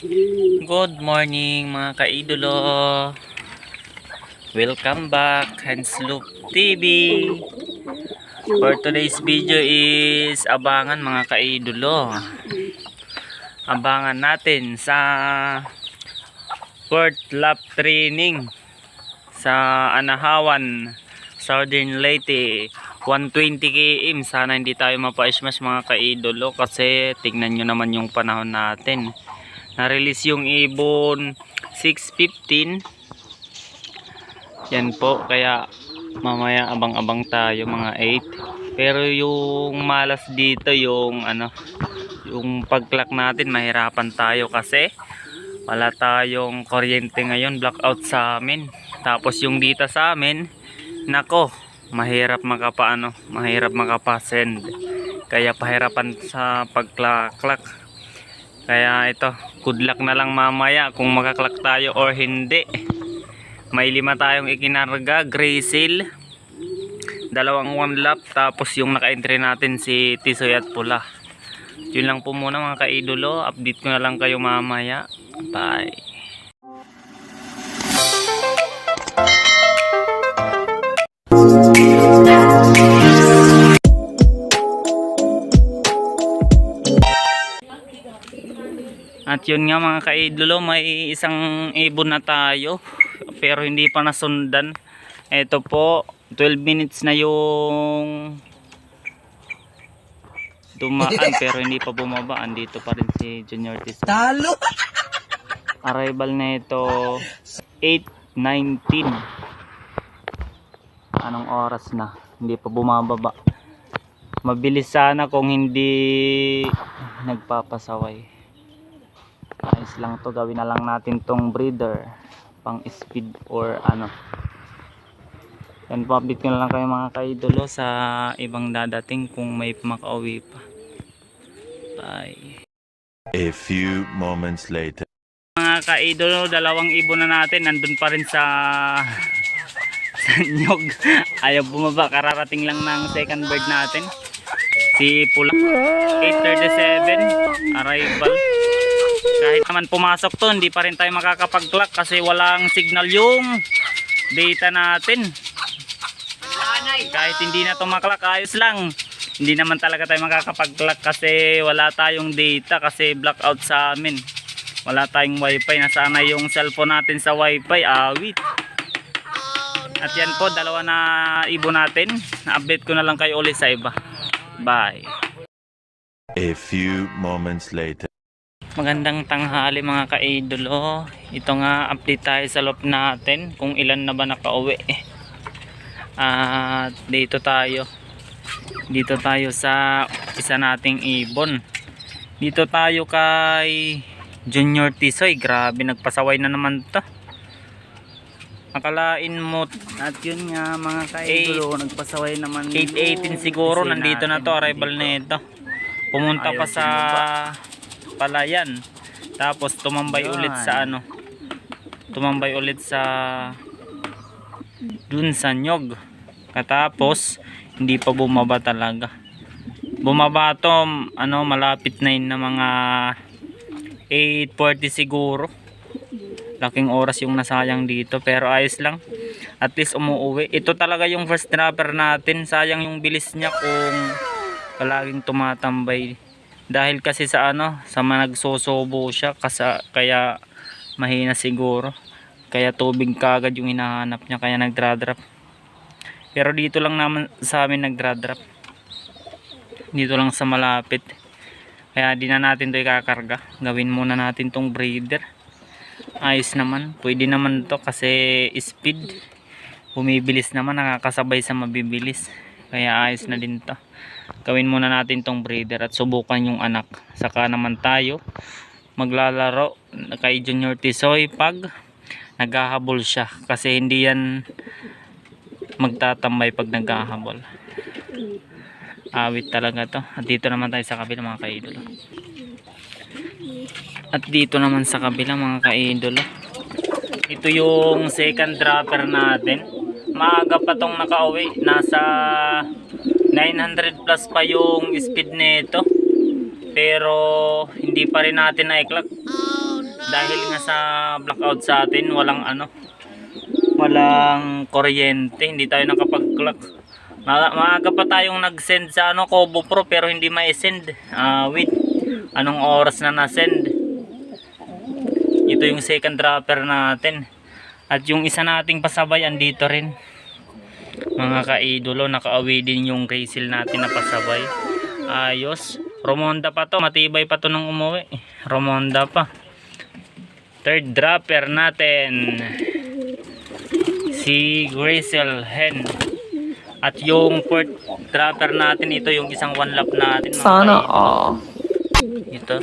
Good morning mga kaidolo. Welcome back Hansloop TV. For today's video is abangan mga kaidolo. Abangan natin sa Fourth Lap Training sa Anahawan, Southern Leyte. 120 km. Sana hindi tayo mapa-smash mga kaidolo kasi tingnan nyo naman yung panahon natin na-release yung ibon 6.15 yan po kaya mamaya abang-abang tayo mga 8 pero yung malas dito yung ano yung pag-clock natin mahirapan tayo kasi wala tayong kuryente ngayon blackout sa amin. Tapos yung dito sa amin nako mahirap makapaano mahirap makapasend kaya pahirapan sa pag-clock kaya ito, good luck na lang mamaya kung makaklak tayo or hindi. May lima tayong ikinarga, gray seal. Dalawang one lap, tapos yung naka-entry natin si Tisoy at Pula. Yun lang po muna mga kaidolo. Update ko na lang kayo mamaya. Bye. At yun nga mga kaidolo, may isang ibon na tayo. Pero hindi pa nasundan. Ito po, 12 minutes na yung dumaan pero hindi pa bumaba. Andito pa rin si Junior Tiso. Talo! Arrival na ito 8.19. Anong oras na? Hindi pa bumababa. Mabilis sana kung hindi nagpapasaway ayos lang to. Gawin na lang natin tong breeder. Pang speed or ano. Yan po update ko na lang kayo mga kaidolo sa ibang dadating kung may makauwi pa. Bye. A few moments later. mga kaidolo dalawang ibon na natin. Nandun pa rin sa sa nyog. Ayaw bumaba. Kararating lang ng second bird natin. Si Pula. 837 arrival kahit naman pumasok to hindi pa rin tayo makakapag-clock kasi walang signal yung data natin. Kahit hindi na to maklak ayos lang. Hindi naman talaga tayo makakapag-clock kasi wala tayong data kasi blackout sa amin. Wala tayong wifi. Nasana yung cellphone natin sa wifi. Awit at yan po dalawa na ibo natin. Na-update ko na lang kayo ulit sa iba. Bye. A few moments later. Magandang tanghali mga ka-idolo. Ito nga update tayo sa loob natin kung ilan na ba nakauwi. At dito tayo. Dito tayo sa isa nating ibon. Dito tayo kay Junior Tisoy. Grabe nagpasaway na naman 'to. Akalain mo at yun nga mga ka-idolo nagpasaway naman 818 siguro nandito na to arrival na ito. Pumunta pa sa palayan tapos tumambay ulit sa ano tumambay ulit sa dun sa nyog. Katapos hindi pa bumaba talaga. Bumaba to ano malapit na yun na mga 8.40 siguro. Laking oras yung nasayang dito pero ayos lang. At least umuwi ito talaga yung first dropper natin. Sayang yung bilis niya kung palaging tumatambay dahil kasi sa ano sa mga nagsosobo siya kasa, kaya mahina siguro. Kaya tubig kagad yung hinahanap niya kaya nagdra-drop pero dito lang naman sa amin nagdra-drop dito lang sa malapit. Kaya di na natin to ikakarga. Gawin muna natin tong breeder. Ayos naman. Pwede naman to kasi speed. Bumibilis naman. Nakakasabay sa mabibilis kaya ayos na din to. Gawin muna natin tong breeder at subukan yung anak. Saka naman tayo maglalaro kay Junior Tisoy pag naghahabol siya. Kasi hindi yan magtatambay pag naghahabol. Awit talaga to. At dito naman tayo sa kabila mga kaidolo at dito naman sa kabila mga kaidolo ito yung second dropper natin maaga pa tong nakauwi. Nasa 900 plus pa yung speed nito. Pero hindi pa rin natin na-clock. Dahil nga sa blackout sa atin walang ano walang kuryente. Hindi tayo nakapag-clock. Ma- maaga pa tayong nag-send sa ano Kobo Pro pero hindi ma-send. Ah, wait anong oras na na-send? Ito yung second dropper natin at yung isa nating pasabay andito rin. Mga kaidolo nakaawi din yung resil natin na pasabay. Ayos. Romonda pa to matibay pa to nung umuwi. Romonda pa. Third dropper natin. Si Grizzle Hen. At yung fourth dropper natin ito yung isang one lap natin Sana all. ito.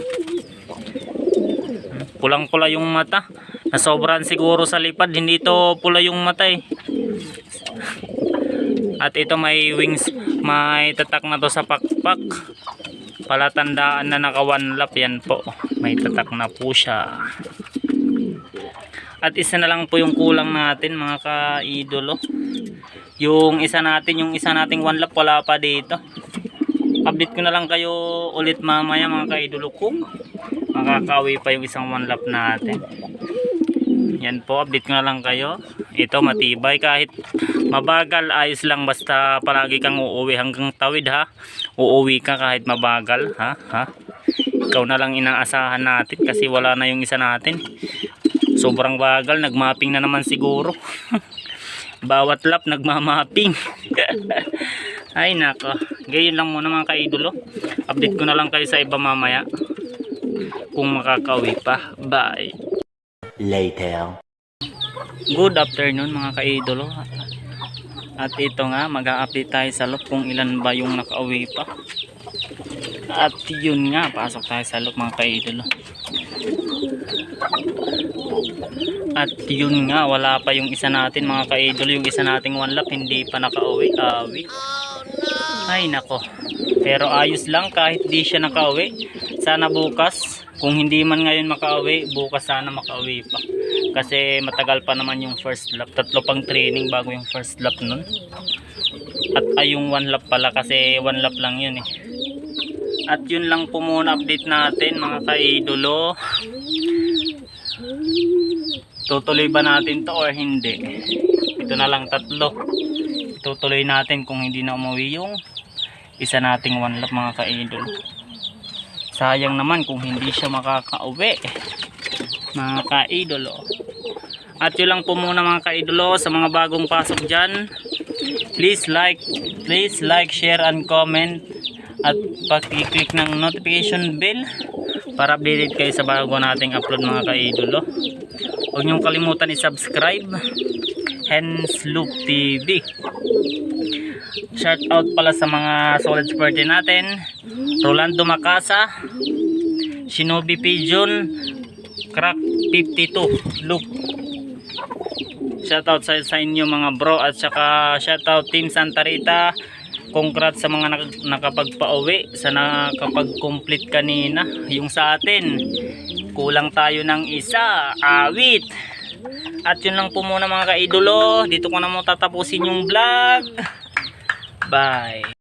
Pulang pula yung mata nasobran siguro sa lipad hindi to pula yung mata eh at ito may wings may tatak na to sa pakpak. Palatandaan na naka one lap yan po. May tatak na po siya. At isa na lang po yung kulang natin mga ka-idolo. Yung isa natin yung isa nating one lap wala pa dito. Update ko na lang kayo ulit mamaya mga ka-idolo. Kung makakawi pa yung isang one lap natin yan po update na lang kayo. Ito matibay. Kahit mabagal ayos lang. Basta palagi kang uuwi hanggang tawid ha? Uuwi ka kahit mabagal ha? Ha? Ikaw na lang inaasahan natin kasi wala na yung isa natin. Sobrang bagal nagmapping na naman siguro. Bawat lap nagmamapping. Ay nako. Gayon lang muna mga kaidolo. Update ko na lang kayo sa iba mamaya. Kung makakauwi pa. Bye Later. Good afternoon mga kaidolo. At ito nga mag-a-update tayo sa loop kung ilan ba yung nakauwi pa. At yun nga pasok tayo sa loop mga kaidolo. At yun nga wala pa yung isa natin mga kaidolo. Yung isa nating one lap hindi pa nakauwi Awi. Ay nako. Pero ayos lang kahit di siya nakauwi. Sana bukas Kung hindi man ngayon makauwi Bukas sana makauwi pa. Kasi matagal pa naman yung first lap. Tatlo pang training bago yung first lap nun. At ay yung one lap pala kasi one lap lang yun eh. At yun lang po muna update natin mga kaidolo. Tutuloy ba natin to or hindi? Ito na lang tatlo. Tutuloy natin kung hindi na umuwi yung isa nating one lap mga kaidolo sayang naman kung hindi siya makakauwi. Mga kaidolo. At yun lang po muna mga kaidolo sa mga bagong pasok dyan. Please like please like share and comment. At pag-click ng notification bell para updated kayo sa bago nating upload mga kaidolo. Huwag niyong kalimutan i-subscribe. Hens Loop TV shout out pala sa mga solid supporter natin. Rolando Macasa Shinobi Pigeon Crack 52 Loop Shoutout sa, sa inyo mga bro. At saka shoutout Team Santa Rita. Congrats sa mga nak nakapagpa-uwi. Sa nakapag-complete kanina. Yung sa atin kulang tayo ng isa. Awit. At yun lang po muna mga kaidolo. Dito ko na mo tatapusin yung vlog bye